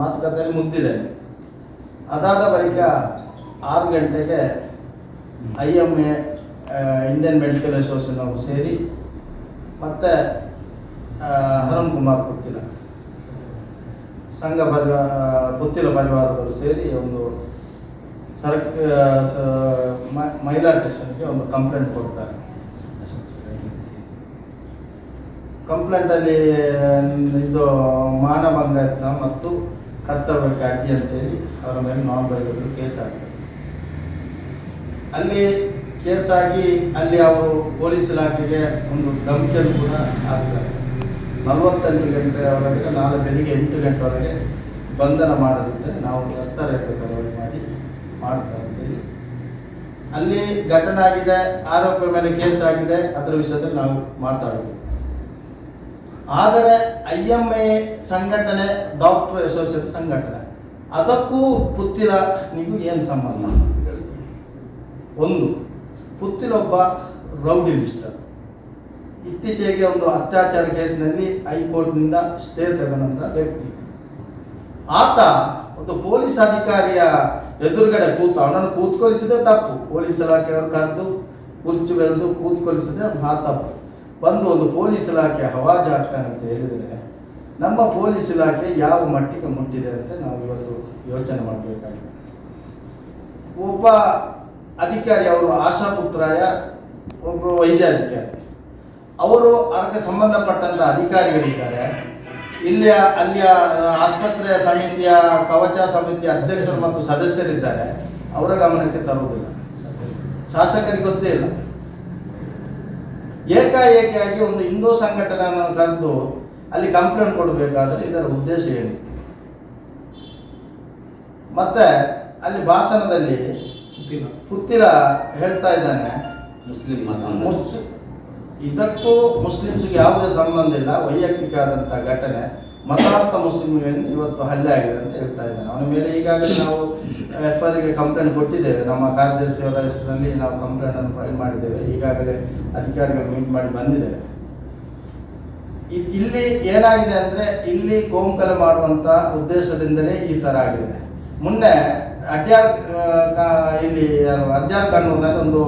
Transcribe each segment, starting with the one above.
ಮಾತುಕತೆಯಲ್ಲಿ ಮುಗ್ದಿದೆ. ಅದಾದ ಬಳಿಕ ಆರು ಗಂಟೆಗೆ I M A Indian Medical Association ಅವರು ಸೇರಿ ಮತ್ತೆ ಹರುಣ್ ಕುಮಾರ್ ಪುತ್ತಿಲ ಸಂಘ ಪರಿವಾರ ಪುತ್ತಿಲ ಪರಿವಾರದವರು ಸೇರಿ ಒಂದು ಸರ್ಕ ಮಹಿಳಾ ಸ್ಟೇಷನ್ಗೆ ಒಂದು ಕಂಪ್ಲೇಂಟ್ ಕೊಡ್ತಾರೆ. ಕಂಪ್ಲೇಂಟಲ್ಲಿ ಇದು ಮಾನಭಂಗ ಮತ್ತು ಕರ್ತವ್ಯಕ್ಕೆ ಅಡ್ಡಿ ಅಂತೇಳಿ ಅವರ ಮೇಲೆ ನಾಮಬರಿಗಳು ಕೇಸ್ ಆಗಿದೆ ಅಲ್ಲಿ ಕೇಸ್ ಆಗಿ ಅಲ್ಲಿ ಅವರು ಪೊಲೀಸ್ ಇಲಾಖೆಗೆ ಒಂದು ಧಮಕಿಯನ್ನು ಕೂಡ ಹಾಕಿದ್ದಾರೆ. ನಲವತ್ತೆಂಟು ಗಂಟೆ ಒಳಗೆ ನಾಳೆ ಬೆಳಿಗ್ಗೆ ಎಂಟು ಗಂಟೆವರೆಗೆ ಬಂಧನ ಮಾಡದಿದ್ದರೆ ನಾವು ಹಸ್ತರೇಖೆ ಚಳವಳಿ ಮಾಡಿ ಮಾಡ್ತಾರೆ ಅಂತೇಳಿ ಅಲ್ಲಿ ಘಟನೆ ಆಗಿದೆ ಆರೋಪ ಮೇಲೆ ಕೇಸ್ ಆಗಿದೆ ಅದರ ವಿಷಯದಲ್ಲಿ ನಾವು ಮಾತಾಡೋದು ಆದರೆ ಐ ಎಂ ಎ ಸಂಘಟನೆ, ಡಾಕ್ಟರ್ ಅಸೋಸಿಯೇಟ್ ಸಂಘಟನೆ, ಅದಕ್ಕೂ ಪುತ್ತಿಲ ನೀವು ಏನು ಸಂಬಂಧ? ಒಂದು ಪುತ್ತಿಲೊಬ್ಬ ರೌಡಿ ಮಿಸ್ಟರ್. ಇತ್ತೀಚೆಗೆ ಒಂದು ಅತ್ಯಾಚಾರ ಕೇಸಿನಲ್ಲಿ ಹೈಕೋರ್ಟ್ನಿಂದ ಸ್ಟೇ ತಗೊಂಡಂತ ವ್ಯಕ್ತಿ. ಆತ ಒಂದು ಪೊಲೀಸ್ ಅಧಿಕಾರಿಯ ಎದುರುಗಡೆ ಕೂತ ಅವನನ್ನು ಕೂತ್ಕೊಳಿಸಿದೆ ತಪ್ಪು. ಪೊಲೀಸ್ ಇಲಾಖೆಯವರು ಕರೆದು ಕುರ್ಚಿ ಬೆಳೆದು ಕೂತ್ಕೊಳಿಸಿದೆ ಆ ತಪ್ಪು. ಬಂದು ಒಂದು ಪೊಲೀಸ್ ಇಲಾಖೆ ಹವಾಜ್ ಆಗ್ತಾನೆ ಅಂತ ಹೇಳಿದರೆ, ನಮ್ಮ ಪೊಲೀಸ್ ಇಲಾಖೆ ಯಾವ ಮಟ್ಟಿಗೆ ಮುಟ್ಟಿದೆ ಅಂತ ನಾವು ಇವತ್ತು ಯೋಚನೆ ಮಾಡಬೇಕಾಗಿದೆ. ಒಬ್ಬ ಅಧಿಕಾರಿ ಅವರು ಆಶಾಪುತ್ರಾಯ, ಒಬ್ಬ ವೈದ್ಯ ಅಧಿಕಾರಿ. ಅವರು ಅದಕ್ಕೆ ಸಂಬಂಧಪಟ್ಟಂತ ಅಧಿಕಾರಿಗಳಿದ್ದಾರೆ. ಇಲ್ಲಿಯ, ಅಲ್ಲಿಯ ಆಸ್ಪತ್ರೆಯ ಸಮಿತಿಯ, ಕವಚ ಸಮಿತಿಯ ಅಧ್ಯಕ್ಷರು ಮತ್ತು ಸದಸ್ಯರಿದ್ದಾರೆ. ಅವರ ಗಮನಕ್ಕೆ ತರುವುದಿಲ್ಲ. ಶಾಸಕರಿಗೆ ಗೊತ್ತೇ ಇಲ್ಲ. ಏಕಾಏಕಿಯಾಗಿ ಒಂದು ಹಿಂದೂ ಸಂಘಟನೆಯನ್ನು ಕರೆದು ಅಲ್ಲಿ ಕಂಪ್ಲೇಂಟ್ ಕೊಡಬೇಕಾದ್ರೆ ಇದರ ಉದ್ದೇಶ ಏನು? ಮತ್ತೆ ಅಲ್ಲಿ ಭಾಷಣದಲ್ಲಿ ಪುತ್ತಿರ ಹೇಳ್ತಾ ಇದ್ದಾನೆ ಮುಸ್ಲಿಂ ಇದಕ್ಕೂ ಮುಸ್ಲಿಮ್ಸ್ಗೆ ಯಾವುದೇ ಸಂಬಂಧ ಇಲ್ಲ ವೈಯಕ್ತಿಕ ಆದಂಥ ಘಟನೆ. ಮತಾರ್ಥ ಮುಸ್ಲಿಮ್ ಇವತ್ತು ಹಲ್ಲೆ ಆಗಿದೆ ಅಂತ ಹೇಳ್ತಾ ಇದ್ದಾನೆ. ಅವನ ಮೇಲೆ ಈಗಾಗಲೇ ನಾವು ಎಫ್ಗೆ ಕಂಪ್ಲೇಂಟ್ ಕೊಟ್ಟಿದ್ದೇವೆ. ನಮ್ಮ ಕಾರ್ಯದರ್ಶಿಯವರ ಹೆಸರಲ್ಲಿ ನಾವು ಕಂಪ್ಲೇಂಟ್ ಅನ್ನು ಫೈಲ್ ಮಾಡಿದ್ದೇವೆ. ಈಗಾಗಲೇ ಅಧಿಕಾರಿಗಳು ಮೀಟ್ ಮಾಡಿ ಬಂದಿದ್ದೇವೆ ಇಲ್ಲಿ ಏನಾಗಿದೆ ಅಂದ್ರೆ, ಇಲ್ಲಿ ಗೋಂಕಲ ಮಾಡುವಂತ ಉದ್ದೇಶದಿಂದಲೇ ಈ ತರ ಆಗಿದೆ. ಮೊನ್ನೆ ಅಡ್ಯಾರ್ ಇಲ್ಲಿ ಯಾರು, ಅಡ್ಯಾರ್ ಕಣ್ಣೂರಿನಲ್ಲಿ ಒಂದು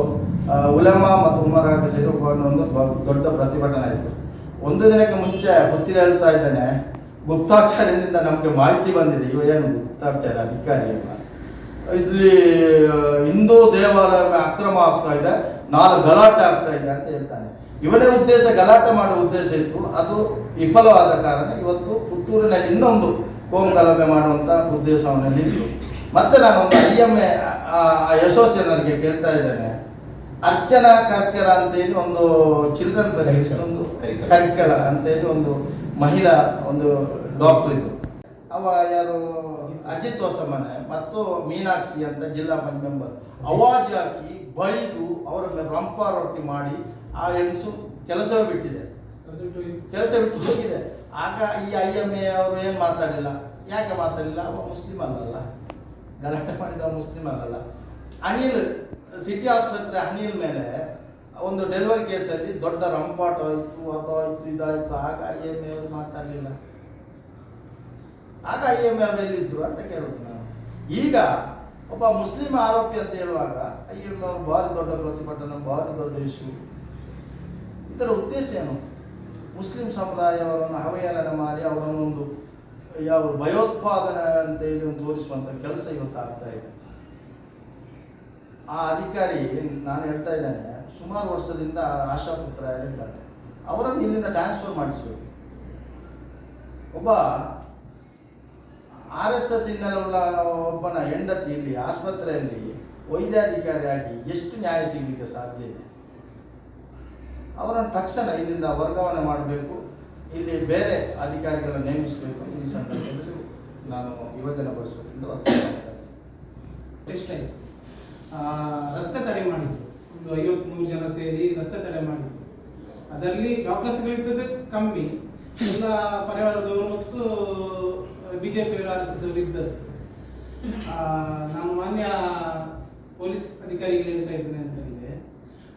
ಉಲಮ ಮತ್ತು ಉಮರ ಒಬ್ಬ ಒಂದು ದೊಡ್ಡ ಪ್ರತಿಭಟನೆ ಆಯಿತು. ಒಂದು ದಿನಕ್ಕೆ ಮುಂಚೆ ಗೊತ್ತಿರ ಹೇಳ್ತಾ ಇದ್ದಾನೆ ಗುಪ್ತಾಚಾರದಿಂದ ನಮಗೆ ಮಾಹಿತಿ ಬಂದಿದೆ. ಇವ ಏನು ಗುಪ್ತಾಚಾರ ಅಧಿಕಾರಿ ಅಲ್ಲ. ಇಲ್ಲಿ ಹಿಂದೂ ದೇವಾಲಯ ಅಕ್ರಮ ಆಗ್ತಾ ಇದೆ. ನಾಲ್ಕು ಗಲಾಟೆ ಆಗ್ತಾ ಇದೆ ಅಂತ ಹೇಳ್ತಾನೆ. ಇವನೇ ಉದ್ದೇಶ ಗಲಾಟೆ ಮಾಡುವ ಉದ್ದೇಶ ಇತ್ತು. ಅದು ವಿಫಲವಾದ ಕಾರಣ ಇವತ್ತು ಪುತ್ತೂರಿನಲ್ಲಿ ಇನ್ನೊಂದು ಕೋಮು ಗಲಭೆ ಮಾಡುವಂತ ಉದ್ದೇಶ ಅವನಲ್ಲಿ ಇತ್ತು. ಮತ್ತೆ ನಾನು ಒಂದು ಐ ಎಂ ಎ ಅಸೋಸಿಯೇಷನ್ಗೆ ಕೇಳ್ತಾ ಇದ್ದೇನೆ. ಅರ್ಚನಾ ಕರ್ಕರ ಅಂತೇಳಿ ಒಂದು ಚಿಲ್ಡ್ರನ್ ಒಂದು ಕರಿಕರ. ಅಂತ ಅಂತೇಳಿ ಒಂದು ಮಹಿಳಾ ಒಂದು ಡಾಕ್ಟರ್ ಇತ್ತು ಅವ ಯಾರು, ಅಜಿತ್ ಹೊಸಮನೆ, ಮತ್ತು ಮೀನಾಕ್ಷಿ ಅಂತ ಜಿಲ್ಲಾ ಪಂಚ ಮೆಂಬರ್. ಅವಾಜ್ ಹಾಕಿ ಬೈದು ಅವರನ್ನ ರಂಪ ರೊಟ್ಟಿ ಮಾಡಿ ಆ ಹೆಂಗಸು ಕೆಲಸವೇ ಬಿಟ್ಟಿದೆ. ಕೆಲಸ ಬಿಟ್ಟು ಹೋಗಿದೆ. ಆಗ ಈ ಐ ಎಂ ಎ ಅವರು ಏನು ಮಾತಾಡಲಿಲ್ಲ? ಯಾಕೆ ಮಾತಾಡಲಿಲ್ಲ? ಅವ ಮುಸ್ಲಿಂ ಅಲ್ಲಲ್ಲ. ಗಲಾಟೆ ಮಾಡಿದ ಮುಸ್ಲಿಂ ಅಲ್ಲಲ್ಲ. ಅನಿಲ್ ಸಿಟಿ ಆಸ್ಪತ್ರೆ ಅನಿಲ್ ಮೇಲೆ ಒಂದು ಡೆಲಿವರಿ ಕೇಸಲ್ಲಿ ದೊಡ್ಡ ರಂಪಾಟ ಆಯಿತು ಅದಾಯಿತು ಇದಾಯಿತು, ಆಗ ಐ ಎಂ ಎ ಅವರು ಮಾತಾಡಲಿಲ್ಲ. ಆಗ ಐ ಎಂ ಎ ಅವರು ಅಂತ ಕೇಳೋದು ನಾನು ಈಗ ಒಬ್ಬ ಮುಸ್ಲಿಂ ಆರೋಪಿ ಅಂತ ಹೇಳುವಾಗ ಐ ಎಂ ಅವರು ಭಾರಿ ದೊಡ್ಡ ಪ್ರತಿಭಟನೆ, ಭಾರಿ ದೊಡ್ಡ ಇಶ್ಯೂ ಇದರ ಉದ್ದೇಶ ಏನು? ಮುಸ್ಲಿಂ ಸಮುದಾಯವನ್ನು ಅವಹೇಳನ ಮಾಡಿ ಅವರನ್ನೊಂದು ಯಾವ ಭಯೋತ್ಪಾದನೆ ಅಂತ ಹೇಳಿ ಒಂದು ತೋರಿಸುವಂತ ಕೆಲಸ ಇವತ್ತು ಆಗ್ತಾ ಇದೆ. ಆ ಅಧಿಕಾರಿ ನಾನು ಹೇಳ್ತಾ ಇದ್ದೇನೆ, ಸುಮಾರು ವರ್ಷದಿಂದ ಆಶಾಪುತ್ರ ಇದ್ದಾರೆ ಅವರನ್ನು ಇಲ್ಲಿಂದ ಟ್ರಾನ್ಸ್ಫರ್ ಮಾಡಿಸಬೇಕು. ಒಬ್ಬ ಆರ್ ಎಸ್ ಎಸ್ ಇನ್ನಲ್ಲ ಒಬ್ಬನ ಹೆಂಡತಿ ಇಲ್ಲಿ ಆಸ್ಪತ್ರೆಯಲ್ಲಿ ವೈದ್ಯಾಧಿಕಾರಿಯಾಗಿ ಎಷ್ಟು ನ್ಯಾಯ ಸಿಗಲಿಕ್ಕೆ ಸಾಧ್ಯ ಇದೆ? ಅವರನ್ನು ತಕ್ಷಣ ಇಲ್ಲಿಂದ ವರ್ಗಾವಣೆ ಮಾಡಬೇಕು. ಇಲ್ಲಿ ಬೇರೆ ಅಧಿಕಾರಿಗಳನ್ನು ನೇಮಿಸಬೇಕು ಈ ಸಂದರ್ಭದಲ್ಲಿ ನಾನು ಯುವಜನ ಪರಿಷತ್ತಿಂದ ರಸ್ತೆ ತಡೆ ಮಾಡಿದ್ರು. ಒಂದು ಐವತ್ಮೂರು ಜನ ಸೇರಿ ರಸ್ತೆ ತಡೆ ಮಾಡಿದ್ರು. ಅದರಲ್ಲಿ ಡಾಕ್ಟರ್ಸ್ಗಳಿದ್ದದ್ದು ಕಮ್ಮಿ. ಎಲ್ಲ ಪರಿವಾರದವರು ಮತ್ತು ಬಿಜೆಪಿಯವರು, ಆರ್ ಎಸ್ ಎಸ್ ಇದ್ದದ್ದು. ನಾನು ಮಾನ್ಯ ಪೊಲೀಸ್ ಅಧಿಕಾರಿಗಳು ಹೇಳ್ತಾ ಇದ್ದೇನೆ ಅಂತ ಹೇಳಿದ್ರೆ,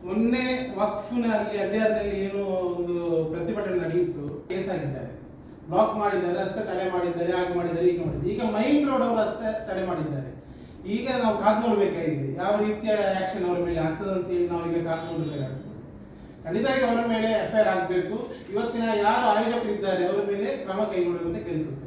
ಮೊನ್ನೆ ವಕ್ಫ್ನ ಅಲ್ಲಿ ಅಡ್ಯಾರ್ನಲ್ಲಿ ಏನೋ ಒಂದು ಪ್ರತಿಭಟನೆ ನಡೆಯಿತು. ಕೇಸ್ ಆಗಿದ್ದಾರೆ. ಬ್ಲಾಕ್ ಮಾಡಿದ್ದಾರೆ, ರಸ್ತೆ ತಡೆ ಮಾಡಿದ್ದಾರೆ, ಹಾಗೆ ಮಾಡಿದ್ದಾರೆ ಈಗ ಮಾಡಿದ್ದಾರೆ. ಈಗ ಮೈನ್ ರೋಡ್ ಅವರು ರಸ್ತೆ ತಡೆ ಮಾಡಿದ್ದಾರೆ. ಈಗ ನಾವು ಕಾದು ನೋಡ್ಬೇಕಾಗಿದೆ. ಯಾವ ರೀತಿಯ ಆಕ್ಷನ್ ಅವರ ಮೇಲೆ ಆಗ್ತದೆ ಅಂತೇಳಿ ನಾವು ಈಗ ಕಾದು ನೋಡಬೇಕಾಗ್ತದೆ ಖಂಡಿತವಾಗಿ ಅವರ ಮೇಲೆ ಎಫ್ ಆಗಬೇಕು. ಇವತ್ತಿನ ಯಾರು ಆಯೋಜಕರಿದ್ದಾರೆ, ಅವರ ಮೇಲೆ ಕ್ರಮ ಕೈಗೊಳ್ಳುವಂತೆ ಕೇಳ್ಕೊಳ್ತೇವೆ